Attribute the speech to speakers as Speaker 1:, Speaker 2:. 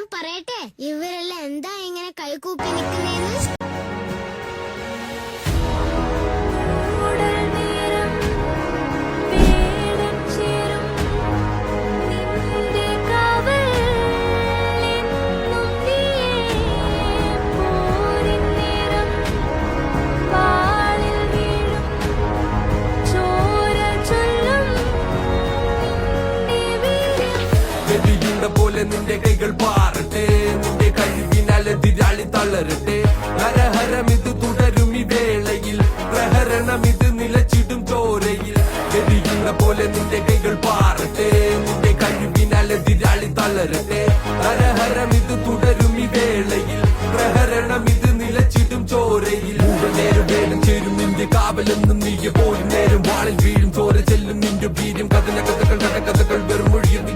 Speaker 1: ഞാൻ പറയട്ടെ ഇവരെല്ലാം എന്താ ഇങ്ങനെ കൈകൂപ്പി നിൽക്കുന്നതെന്ന്
Speaker 2: പോലെ നിന്റെ കൈകൾ പാ വളരട്ടെ ഹരഹരം ഇത് തുടരും ഈ വേളയിൽ. പ്രഹരണമിത് നിലച്ചിടും ചോരയിൽ. ഗതിയുന്ന പോലെ നിന്റെ കൈകൾ പാറട്ടെ. നിന്റെ കഴിവിനാൽ എതിരാളി തളരട്ടെ. ഹരഹരം ഇത് തുടരും ഈ വേളയിൽ. പ്രഹരണമിത് നിലച്ചിടും ചോരയിൽ. നേരം വേണം ചേരും നിന്റെ കാവലെന്നും നീ പോരും. നേരം വാളിൽ വീഴും ചോര ചെല്ലും നിന്റെ വീര്യം. കഥന കഥകൾ കഥകൾ വെറും മൊഴിയും